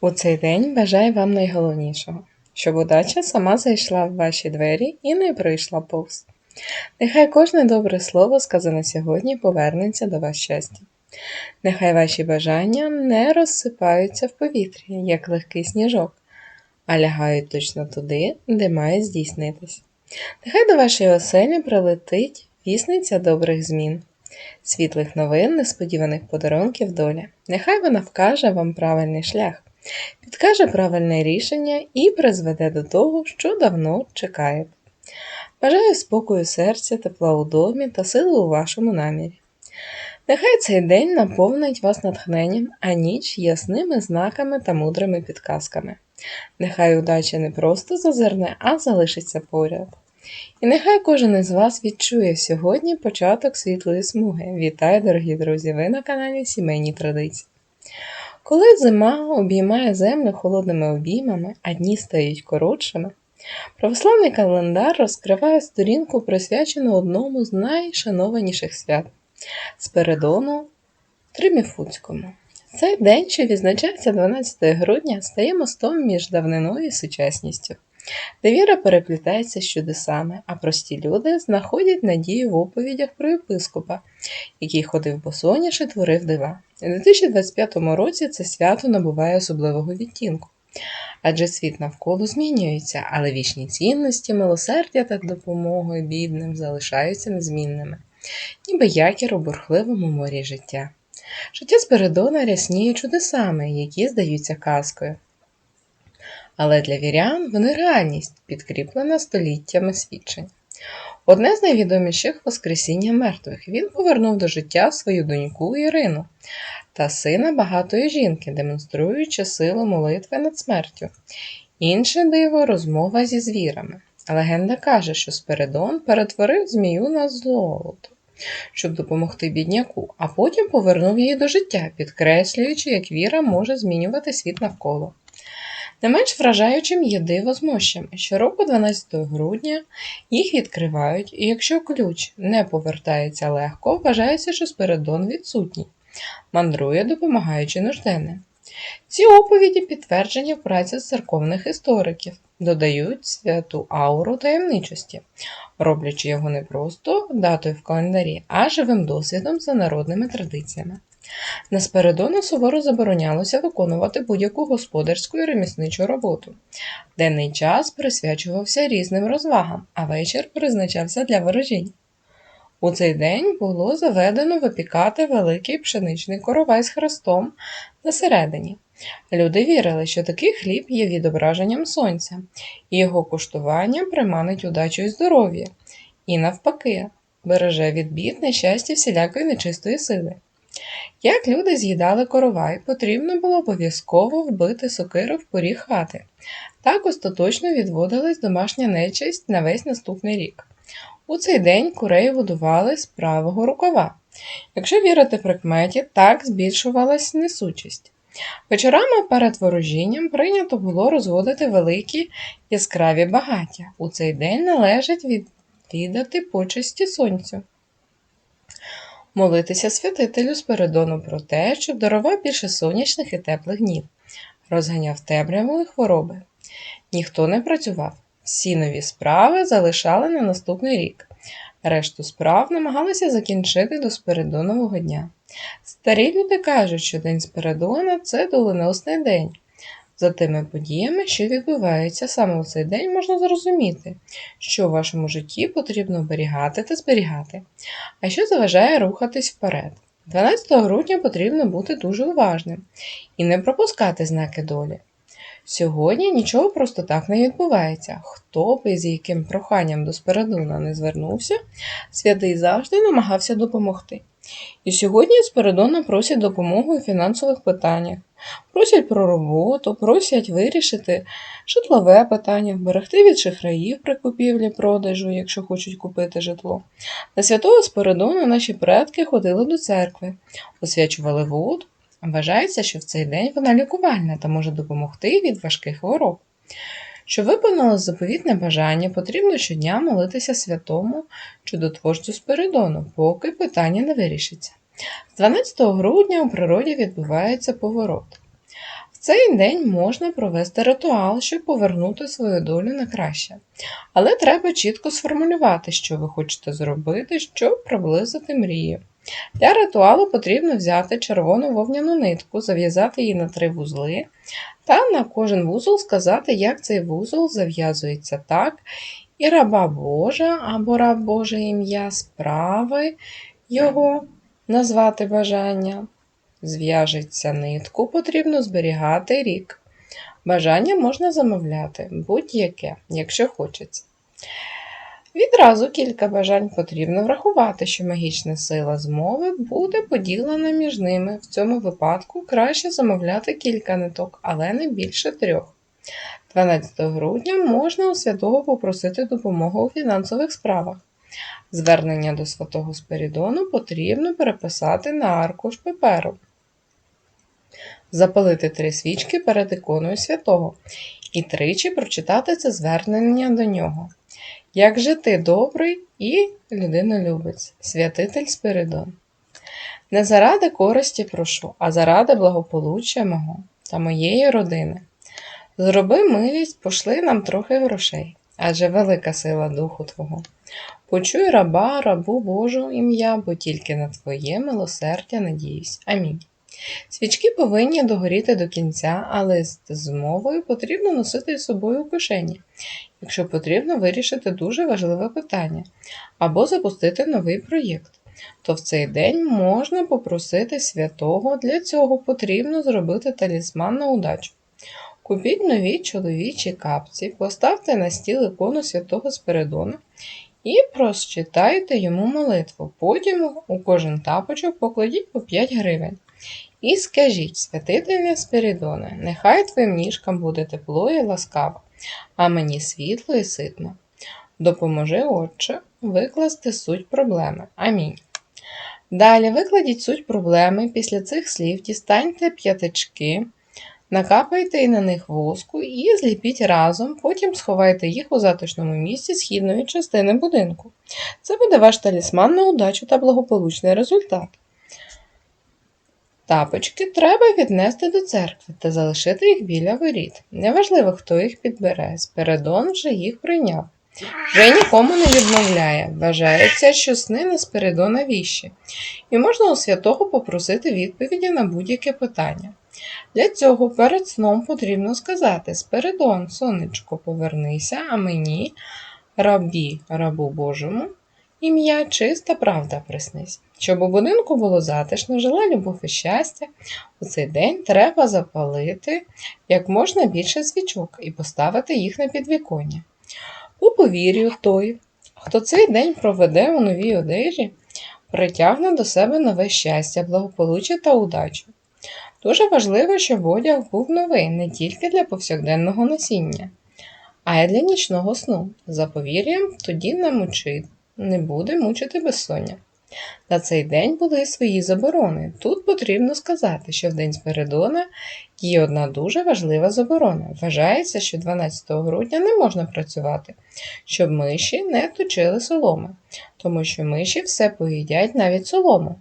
У цей день бажаю вам найголовнішого, щоб удача сама зайшла в ваші двері і не прийшла повз. Нехай кожне добре слово, сказане сьогодні, повернеться до вас щастя. Нехай ваші бажання не розсипаються в повітрі, як легкий сніжок, а лягають точно туди, де має здійснитись. Нехай до вашої оселі прилетить вісниця добрих змін, світлих новин, несподіваних подарунків доля. Нехай вона вкаже вам правильний шлях, підкаже правильне рішення і призведе до того, що давно чекаєте. Бажаю спокою серця, тепла у домі та сили у вашому намірі. Нехай цей день наповнить вас натхненням, а ніч ясними знаками та мудрими підказками. Нехай удача не просто зазирне, а залишиться поряд. І нехай кожен із вас відчує сьогодні початок світлої смуги. Вітаю, дорогі друзі! Ви на каналі Сімейні Традиції. Коли зима обіймає землю холодними обіймами, а дні стають коротшими, православний календар розкриває сторінку, присвячену одному з найшанованіших свят Спередону Триміфуцькому. Цей день, що відзначається 12 грудня, стає мостом між давниною і сучасністю, де віра переплітається з чудесами, а прості люди знаходять надію в оповідях про єпископа, який ходив босоніж і творив дива. У 2025 році це свято набуває особливого відтінку. Адже світ навколо змінюється, але вічні цінності, милосердя та допомоги бідним залишаються незмінними, ніби якір у бурхливому морі життя. Життя Спиридона рясніє чудесами, які здаються казкою. Але для вірян вони реальність, підкріплена століттями свідчень. Одне з найвідоміших Воскресіння мертвих він повернув до життя свою доньку Ірину та сина багатої жінки, демонструючи силу молитви над смертю. Інше диво розмова зі звірами. Легенда каже, що Спиридон перетворив змію на золото, щоб допомогти бідняку, а потім повернув її до життя, підкреслюючи, як віра може змінювати світ навколо. Не менш вражаючим є диво з мощами. Щороку 12 грудня їх відкривають, і якщо ключ не повертається легко, вважається, що Спиридон відсутній, мандрує, допомагаючи нужденним. Ці оповіді підтверджені в праці церковних істориків, додають святу ауру таємничості, роблячи його не просто датою в календарі, а живим досвідом за народними традиціями. На суворо заборонялося виконувати будь-яку господарську і ремісничу роботу. Денний час присвячувався різним розвагам, а вечір призначався для ворожінь. У цей день було заведено випікати великий пшеничний коровай з хрестом на середині. Люди вірили, що такий хліб є відображенням сонця, і його куштування приманить удачу і здоров'я, і, навпаки, береже від бід, нещастя всілякої нечистої сили. Як люди з'їдали коровай, потрібно було обов'язково вбити сокиру в поріг хати. Так остаточно відводилась домашня нечисть на весь наступний рік. У цей день курей годували з правого рукава. Якщо вірити прикметі, так збільшувалась несучість. Вечорами перед ворожінням прийнято було розводити великі яскраві багаття. У цей день належить відвідати почесті сонцю. Молитися святителю Спиридону про те, щоб дарував більше сонячних і теплих днів, розганяв темряву і хвороби. Ніхто не працював, всі нові справи залишали на наступний рік. Решту справ намагалися закінчити до Спиридонового дня. Старі люди кажуть, що День Спиридона це доленосний день. За тими подіями, що відбуваються саме у цей день, можна зрозуміти, що в вашому житті потрібно оберігати та зберігати, а що заважає рухатись вперед. 12 грудня потрібно бути дуже уважним і не пропускати знаки долі. Сьогодні нічого просто так не відбувається. Хто би з яким проханням до Спиридона не звернувся, святий завжди намагався допомогти. І сьогодні Спиридона просять допомогу у фінансових питаннях, просять про роботу, просять вирішити житлове питання, вберегти від шахраїв при купівлі продажу, якщо хочуть купити житло. На святого Спиридона наші предки ходили до церкви, освячували воду. Вважається, що в цей день вона лікувальна та може допомогти від важких хвороб. Щоб виконало заповітне бажання, потрібно щодня молитися святому чудотворцю Спиридону, поки питання не вирішиться. З 12 грудня у природі відбувається поворот. В цей день можна провести ритуал, щоб повернути свою долю на краще. Але треба чітко сформулювати, що ви хочете зробити, щоб приблизити мрію. Для ритуалу потрібно взяти червону вовняну нитку, зав'язати її на три вузли, та на кожен вузол сказати, як цей вузол зав'язується так, і раба Божа або раб Боже ім'я справи його назвати бажання. Зв'яжеться нитку, потрібно зберігати рік. Бажання можна замовляти будь-яке, якщо хочеться. Відразу кілька бажань потрібно врахувати, що магічна сила змови буде поділена між ними. В цьому випадку краще замовляти кілька ниток, але не більше трьох. 12 грудня можна у святого попросити допомогу у фінансових справах. Звернення до святого Спирідону потрібно переписати на аркуш паперу. Запалити три свічки перед іконою святого і тричі прочитати це звернення до нього. Як же ти добрий і людинолюбець, святитель Спиридон. Не заради користі прошу, а заради благополуччя мого та моєї родини. Зроби милість, пошли нам трохи грошей, адже велика сила духу Твого. Почуй раба, рабу Божу ім'я, бо тільки на Твоє милосердя надіюсь. Амінь. Свічки повинні догоріти до кінця, а лист з мовою потрібно носити з собою у кишені, якщо потрібно вирішити дуже важливе питання або запустити новий проєкт. То в цей день можна попросити святого, для цього потрібно зробити талісман на удачу. Купіть нові чоловічі капці, поставте на стіл ікону святого Спиридона і прочитайте йому молитву. Потім у кожен тапочок покладіть по 5 гривень. І скажіть, святителя Спиридоне, нехай твоїм ніжкам буде тепло і ласкаво, а мені світло і ситно. Допоможи, Отче, викласти суть проблеми. Амінь. Далі викладіть суть проблеми. Після цих слів дістаньте п'ятички, накапайте і на них воску і зліпіть разом, потім сховайте їх у затишному місці східної частини будинку. Це буде ваш талісман на удачу та благополучний результат. Тапочки треба віднести до церкви та залишити їх біля воріт. Неважливо, хто їх підбере. Спиридон вже їх прийняв. Вже нікому не відмовляє. Вважається, що сни на Спиридона віщі, і можна у святого попросити відповіді на будь-яке питання. Для цього перед сном потрібно сказати Спиридон, сонечко, повернися, а мені, рабі, рабу Божому, ім'я чиста правда приснись. Щоб у будинку було затишно, жила любов і щастя, у цей день треба запалити як можна більше свічок і поставити їх на підвіконня. У повір'ю той, хто цей день проведе у новій одежі, притягне до себе нове щастя, благополуччя та удачу. Дуже важливо, щоб одяг був новий не тільки для повсякденного носіння, а й для нічного сну. За повір'ям, тоді намучить, не буде мучити безсоння. На цей день були свої заборони. Тут потрібно сказати, що в день Спиридона є одна дуже важлива заборона. Вважається, що 12 грудня не можна працювати, щоб миші не точили соломи, тому що миші все поїдять навіть солому.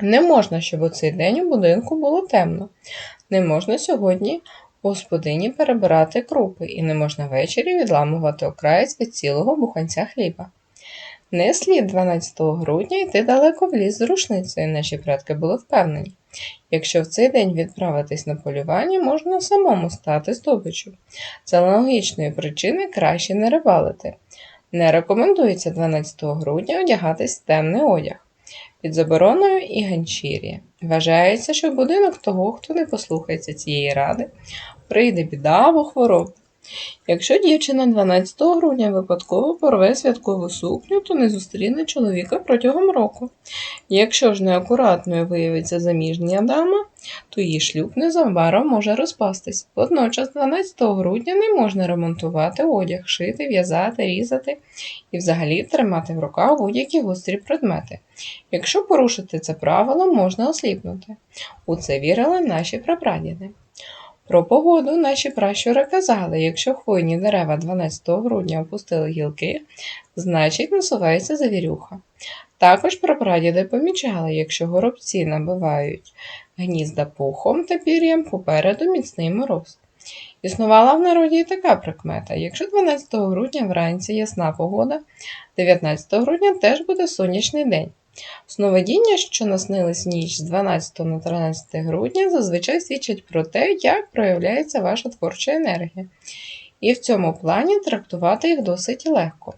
Не можна, щоб у цей день у будинку було темно. Не можна сьогодні у господині перебирати крупи, і не можна ввечері відламувати окраєць від цілого буханця хліба. Не слід 12 грудня йти далеко в ліс з рушницею, наші предки були впевнені. Якщо в цей день відправитись на полювання, можна самому стати здобичю. З аналогічної причини краще не рибалити. Не рекомендується 12 грудня одягатись в темний одяг. Під забороною і ганчір'я. Вважається, що будинок того, хто не послухається цієї ради, прийде біда або хвороба. Якщо дівчина 12 грудня випадково порве святкову сукню, то не зустріне чоловіка протягом року. Якщо ж неакуратною виявиться заміжня дама, то її шлюб незабаром може розпастись. Водночас 12 грудня не можна ремонтувати одяг, шити, в'язати, різати і взагалі тримати в руках будь-які гострі предмети. Якщо порушити це правило, можна осліпнути. У це вірили наші прапрадіди. Про погоду наші пращури казали, якщо хвойні дерева 12 грудня опустили гілки, значить насувається завірюха. Також прапрадіди помічали, якщо горобці набивають гнізда пухом та пір'ям, попереду міцний мороз. Існувала в народі і така прикмета: якщо 12 грудня вранці ясна погода, 19 грудня теж буде сонячний день. Сновидіння, що наснились ніч з 12 на 13 грудня, зазвичай свідчать про те, як проявляється ваша творча енергія. І в цьому плані трактувати їх досить легко.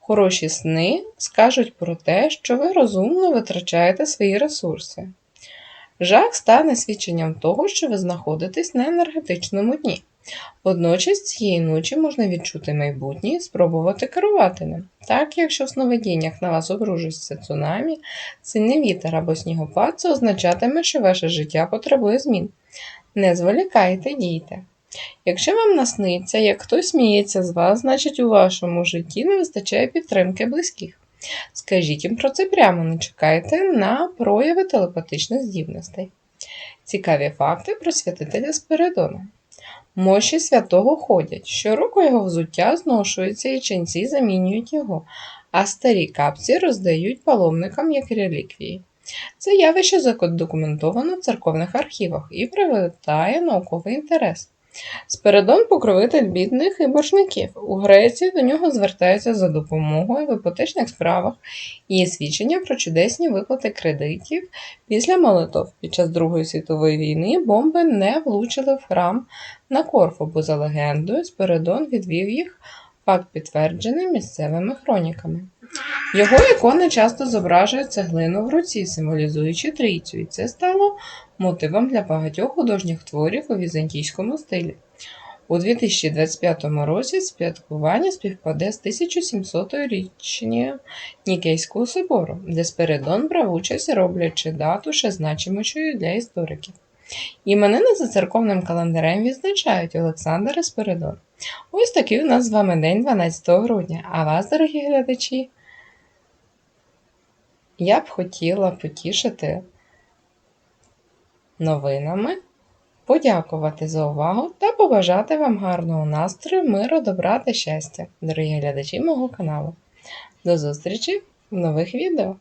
Хороші сни скажуть про те, що ви розумно витрачаєте свої ресурси. Жах стане свідченням того, що ви знаходитесь на енергетичному дні. Водночас цієї ночі можна відчути майбутнє і спробувати керувати ним. Так, якщо в сновидіннях на вас обружується цунамі, сильний вітер або снігопад, це означатиме, що ваше життя потребує змін. Не зволікайте, дійте. Якщо вам насниться, як хтось сміється з вас, значить у вашому житті не вистачає підтримки близьких. Скажіть їм про це прямо, не чекайте на прояви телепатичних здібностей. Цікаві факти про святителя Спиридона. Мощі святого ходять. Щороку його взуття зношується і ченці замінюють його, а старі капці роздають паломникам як реліквії. Це явище задокументовано в церковних архівах і привертає науковий інтерес. Спиридон покровитель бідних і боржників. У Греції до нього звертаються за допомогою в іпотечних справах і свідчення про чудесні виплати кредитів після молитов. Під час Другої світової війни бомби не влучили в храм на Корфу, бо за легендою Спиридон відвів їх, факт підтверджений місцевими хроніками. Його ікони часто зображують цеглину в руці, символізуючи трійцю, і це стало мотивом для багатьох художніх творів у візантійському стилі. У 2025 році святкування співпаде з 1700-річчю Нікейського собору, де Спиридон брав участь, роблячи дату ще значимішою для істориків. Іменини за церковним календарем відзначають Олександр і Спиридон. Ось такий у нас з вами день 12 грудня. А вас, дорогі глядачі, я б хотіла потішити новинами, подякувати за увагу та побажати вам гарного настрою, миру, добра та щастя, дорогі глядачі мого каналу. До зустрічі в нових відео!